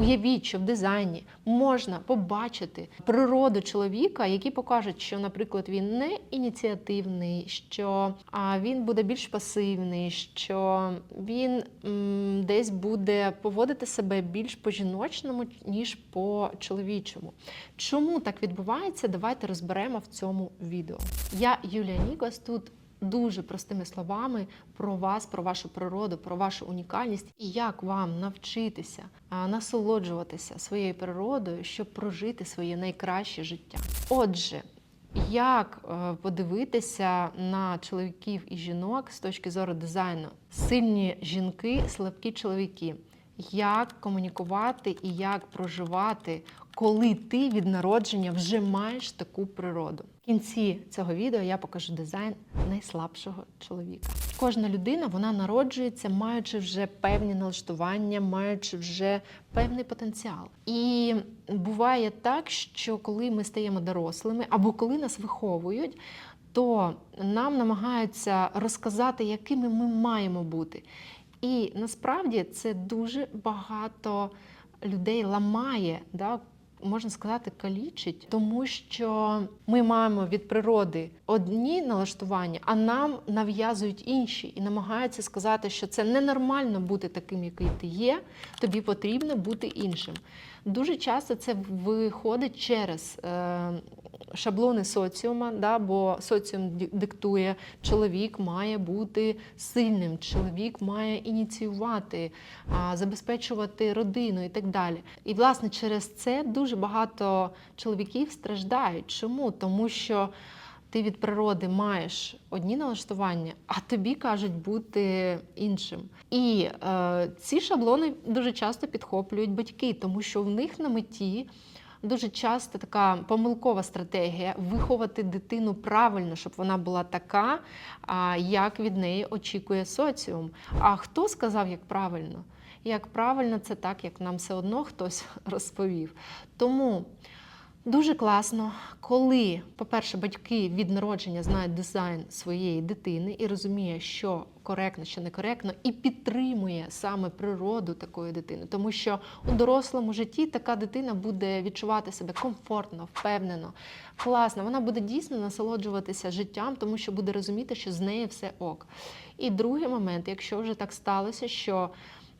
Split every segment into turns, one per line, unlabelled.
Уявіть, що в дизайні можна побачити природу чоловіка, які покажуть, що, наприклад, він не ініціативний, що він буде більш пасивний, що він десь буде поводити себе більш по-жіночному, ніж по-чоловічому. Чому так відбувається? Давайте розберемо в цьому відео. Я Юлія Нікос тут дуже простими словами про вас, про вашу природу, про вашу унікальність і як вам навчитися насолоджуватися своєю природою, щоб прожити своє найкраще життя. Отже, як е, подивитися на чоловіків і жінок з точки зору дизайну? Сильні жінки, слабкі чоловіки. Як комунікувати і як проживати, коли ти від народження вже маєш таку природу? В кінці цього відео я покажу дизайн найслабшого чоловіка. Кожна людина вона народжується, маючи вже певні налаштування, маючи вже певний потенціал. І буває так, що коли ми стаємо дорослими або коли нас виховують, то нам намагаються розказати, якими ми маємо бути. І насправді це дуже багато людей ламає, да, можна сказати, калічить, тому що ми маємо від природи одні налаштування, а нам нав'язують інші і намагаються сказати, що це ненормально бути таким, який ти є, тобі потрібно бути іншим. Дуже часто це виходить через е, шаблони соціума, да, бо соціум диктує, чоловік має бути сильним, чоловік має ініціювати, забезпечувати родину і так далі. І власне через це дуже багато чоловіків страждають. Чому? Тому що ти від природи маєш одні налаштування, а тобі кажуть бути іншим. І е, ці шаблони дуже часто підхоплюють батьки, тому що в них на меті. Дуже часто така помилкова стратегія виховати дитину правильно, щоб вона була така, як від неї очікує соціум. А хто сказав, як правильно? Як правильно, це так, як нам все одно хтось розповів. Тому Дуже класно, коли, по-перше, батьки від народження знають дизайн своєї дитини і розуміє, що коректно, що некоректно, і підтримує саме природу такої дитини. Тому що у дорослому житті така дитина буде відчувати себе комфортно, впевнено, класно. Вона буде дійсно насолоджуватися життям, тому що буде розуміти, що з нею все ок. І другий момент, якщо вже так сталося, що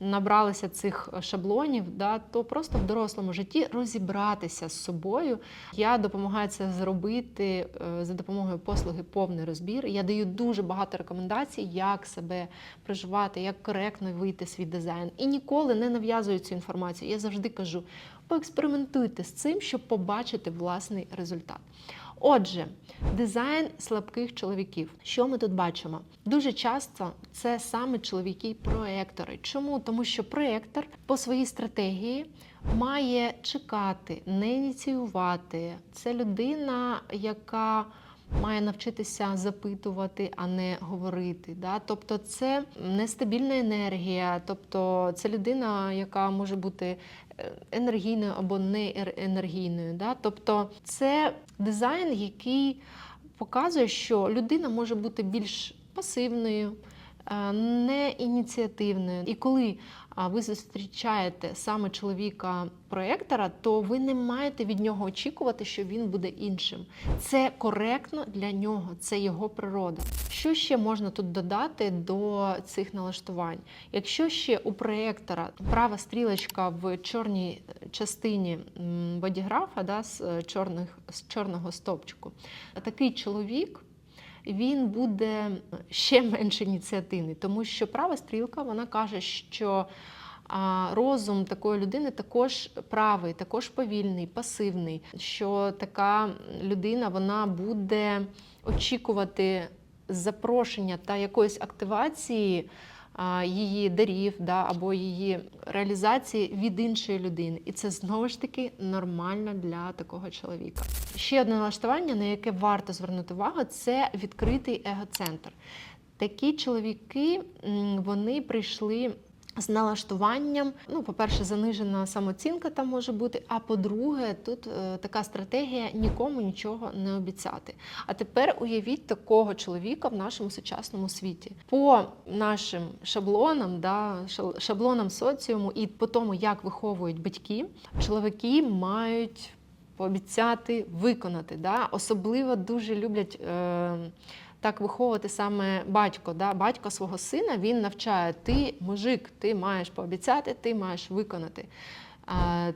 набралися цих шаблонів, да, то просто в дорослому житті розібратися з собою. Я допомагаю це зробити е, за допомогою послуги повний розбір. Я даю дуже багато рекомендацій, як себе проживати, як коректно вийти свій дизайн. І ніколи не нав'язую цю інформацію. Я завжди кажу: поекспериментуйте з цим, щоб побачити власний результат. Отже, дизайн слабких чоловіків. Що ми тут бачимо? Дуже часто це саме чоловіки-проектори. Чому? Тому що проектор по своїй стратегії має чекати, не ініціювати. Це людина, яка має навчитися запитувати, а не говорити. Да? Тобто це нестабільна енергія, тобто це людина, яка може бути е, енергійною або не енергійною. Да? Тобто це дизайн, який показує, що людина може бути більш пасивною, е, не ініціативною. І коли ви зустрічаєте саме чоловіка-проектора, то ви не маєте від нього очікувати, що він буде іншим. Це коректно для нього, це його природа. Що ще можна тут додати до цих налаштувань? Якщо ще у проєктора права стрілочка в чорній частині бодіграфа, да, з, е, чорних, з чорного стовпчику, такий чоловік. Він буде ще менш ініціативний, тому що права стрілка вона каже, що розум такої людини також правий, також повільний, пасивний. Що така людина вона буде очікувати запрошення та якоїсь активації її дарів да, або її реалізації від іншої людини. І це знову ж таки нормально для такого чоловіка. Ще одне налаштування, на яке варто звернути увагу, це відкритий егоцентр. Такі чоловіки вони прийшли з налаштуванням. Ну, по-перше, занижена самооцінка там може бути. А по-друге, тут е, така стратегія нікому нічого не обіцяти. А тепер уявіть такого чоловіка в нашому сучасному світі. По нашим шаблонам, да, шаблонам соціуму і по тому, як виховують батьки, чоловіки мають пообіцяти виконати. Да? Особливо дуже люблять. Е, так виховувати саме батько. Да? Батько свого сина він навчає: ти мужик, ти маєш пообіцяти, ти маєш виконати,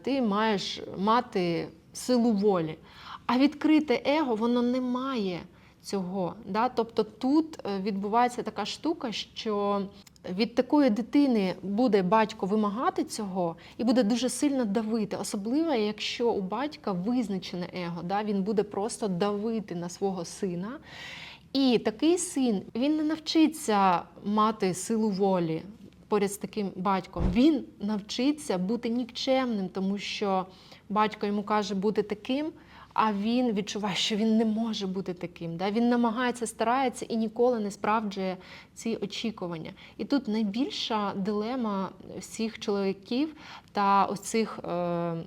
ти маєш мати силу волі. А відкрите его воно не має цього. Да? Тобто тут е, відбувається така штука, що від такої дитини буде батько вимагати цього і буде дуже сильно давити, особливо якщо у батька визначене его, да? він буде просто давити на свого сина. І такий син він не навчиться мати силу волі поряд з таким батьком. Він навчиться бути нікчемним, тому що батько йому каже бути таким, а він відчуває, що він не може бути таким. Да? Він намагається, старається і ніколи не справджує ці очікування. І тут найбільша дилема всіх чоловіків та оцих. Е-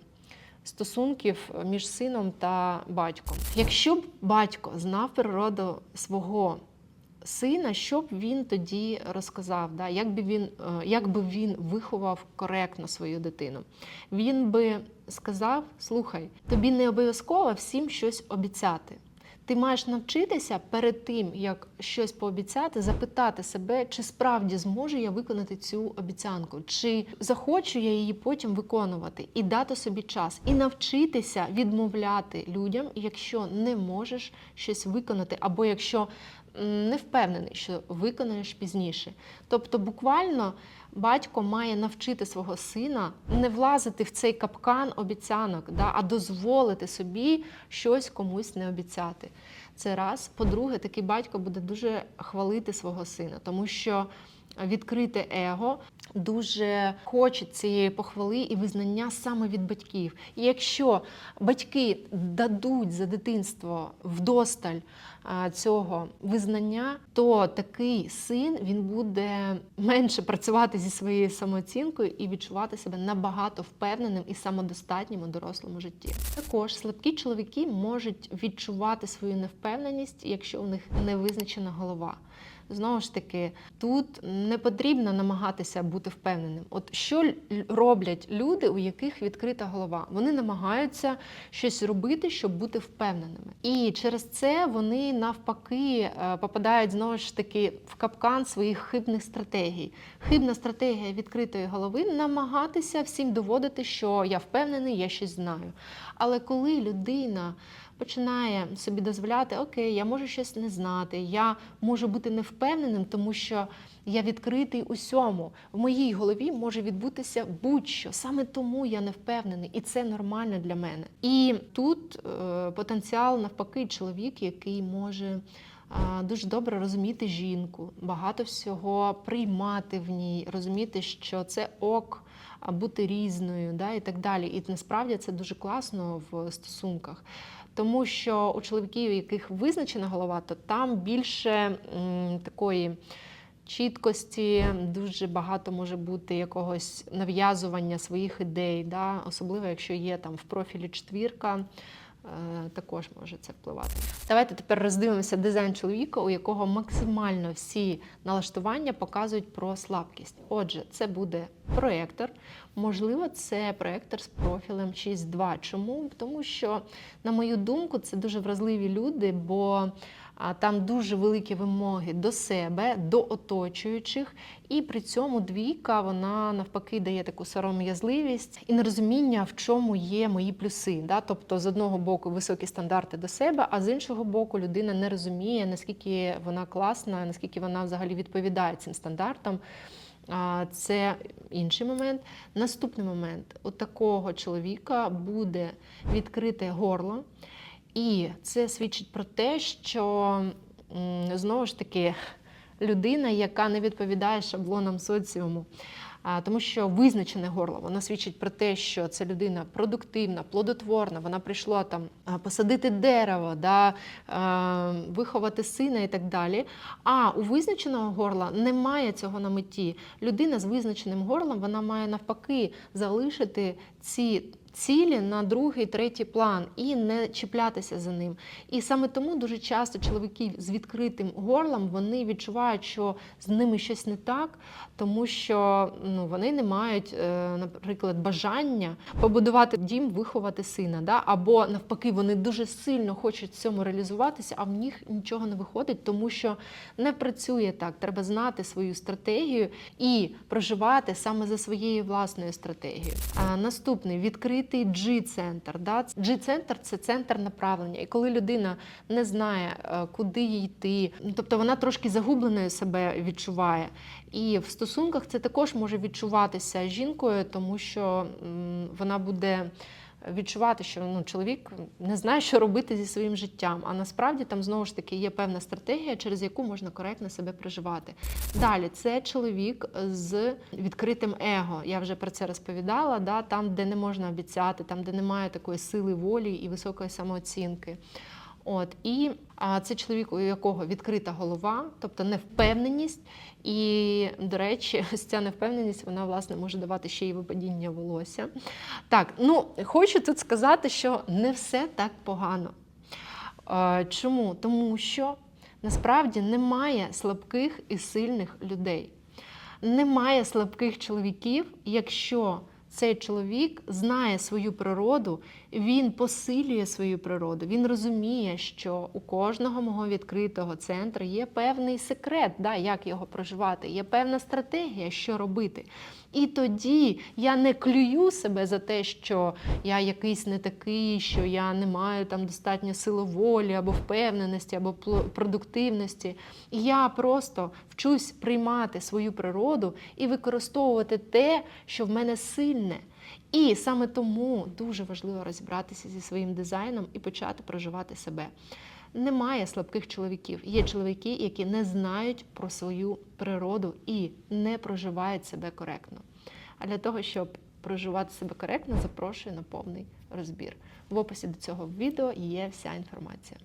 стосунків між сином та батьком. Якщо б батько знав природу свого сина, що б він тоді розказав? Да? Як, би він, е, як би він виховав коректно свою дитину? Він би сказав: слухай, тобі не обов'язково всім щось обіцяти. Ти маєш навчитися перед тим, як щось пообіцяти, запитати себе, чи справді зможу я виконати цю обіцянку, чи захочу я її потім виконувати, і дати собі час, і навчитися відмовляти людям, якщо не можеш щось виконати, або якщо не впевнений, що виконаєш пізніше. Тобто, буквально батько має навчити свого сина не влазити в цей капкан обіцянок, да, а дозволити собі щось комусь не обіцяти. Це раз. По-друге, такий батько буде дуже хвалити свого сина, тому що відкрите его дуже хоче цієї похвали і визнання саме від батьків. І якщо батьки дадуть за дитинство вдосталь цього визнання, то такий син він буде менше працювати зі своєю самооцінкою і відчувати себе набагато впевненим і самодостатнім у дорослому житті. Також слабкі чоловіки можуть відчувати свою невпевненість, якщо у них не визначена голова. Знову ж таки, тут не потрібно намагатися бути впевненим. От що роблять люди, у яких відкрита голова? Вони намагаються щось робити, щоб бути впевненими. І через це вони навпаки е, попадають знову ж таки в капкан своїх хибних стратегій. Хибна стратегія відкритої голови намагатися всім доводити, що я впевнений, я щось знаю. Але коли людина починає собі дозволяти, окей, я можу щось не знати, я можу бути невпевненим, тому що я відкритий усьому. В моїй голові може відбутися будь-що. Саме тому я не впевнений, і це нормально для мене. І тут е, потенціал навпаки чоловік, який може. Дуже добре розуміти жінку, багато всього приймати в ній, розуміти, що це ок, бути різною, да, і так далі. І насправді це дуже класно в стосунках. Тому що у чоловіків, у яких визначена голова, то там більше м, такої чіткості, дуже багато може бути якогось нав'язування своїх ідей, да? особливо якщо є там в профілі четвірка. Е, Також може це впливати. Давайте тепер роздивимося дизайн чоловіка, у якого максимально всі налаштування показують про слабкість. Отже, це буде проектор. Можливо, це проектор з профілем 6.2. Чому? Тому що, на мою думку, це дуже вразливі люди, бо там дуже великі вимоги до себе, до оточуючих, і при цьому двійка вона навпаки дає таку сором'язливість і нерозуміння, в чому є мої плюси. Да? Тобто, з одного боку, високі стандарти до себе, а з іншого боку, людина не розуміє, наскільки вона класна, наскільки вона взагалі відповідає цим стандартам. Це інший момент. Наступний момент у такого чоловіка буде відкрите горло, і це свідчить про те, що знову ж таки людина, яка не відповідає шаблонам соціуму. Тому що визначене горло воно свідчить про те, що це людина продуктивна, плодотворна, вона прийшла там посадити дерево, да, виховати сина і так далі. А у визначеного горла немає цього на меті. Людина з визначеним горлом вона має навпаки залишити ці. Цілі на другий, третій план і не чіплятися за ним. І саме тому дуже часто чоловіки з відкритим горлом вони відчувають, що з ними щось не так, тому що ну, вони не мають, е, наприклад, бажання побудувати дім, виховати сина. Да? Або навпаки, вони дуже сильно хочуть в цьому реалізуватися, а в них нічого не виходить, тому що не працює так. Треба знати свою стратегію і проживати саме за своєю власною стратегією. А наступний відкритий G-центр. Да? G-центр це центр направлення. І коли людина не знає, е, куди їй йти, ну, тобто вона трошки загубленою себе відчуває. І в стосунках це також може відчуватися жінкою, тому що вона буде. Відчувати, що ну, чоловік не знає, що робити зі своїм життям. А насправді там знову ж таки є певна стратегія, через яку можна коректно себе проживати. Далі це чоловік з відкритим его. Я вже про це розповідала. Да? Там, де не можна обіцяти, там, де немає такої сили волі і високої самооцінки. От і а, це чоловік, у якого відкрита голова, тобто невпевненість. І, до речі, ось ця невпевненість вона власне може давати ще й випадіння волосся. Так, ну хочу тут сказати, що не все так погано. Чому? Тому що насправді немає слабких і сильних людей. Немає слабких чоловіків, якщо цей чоловік знає свою природу, він посилює свою природу, він розуміє, що у кожного мого відкритого центру є певний секрет, да, як його проживати, є певна стратегія, що робити. І тоді я не клюю себе за те, що я якийсь не такий, що я не маю там достатньо сили волі або впевненості, або продуктивності. Я просто вчусь приймати свою природу і використовувати те, що в мене сильне. І саме тому дуже важливо розібратися зі своїм дизайном і почати проживати себе. Немає слабких чоловіків. Є чоловіки, які не знають про свою природу і не проживають себе коректно. А для того, щоб проживати себе коректно, запрошую на повний розбір. В описі до цього відео є вся інформація.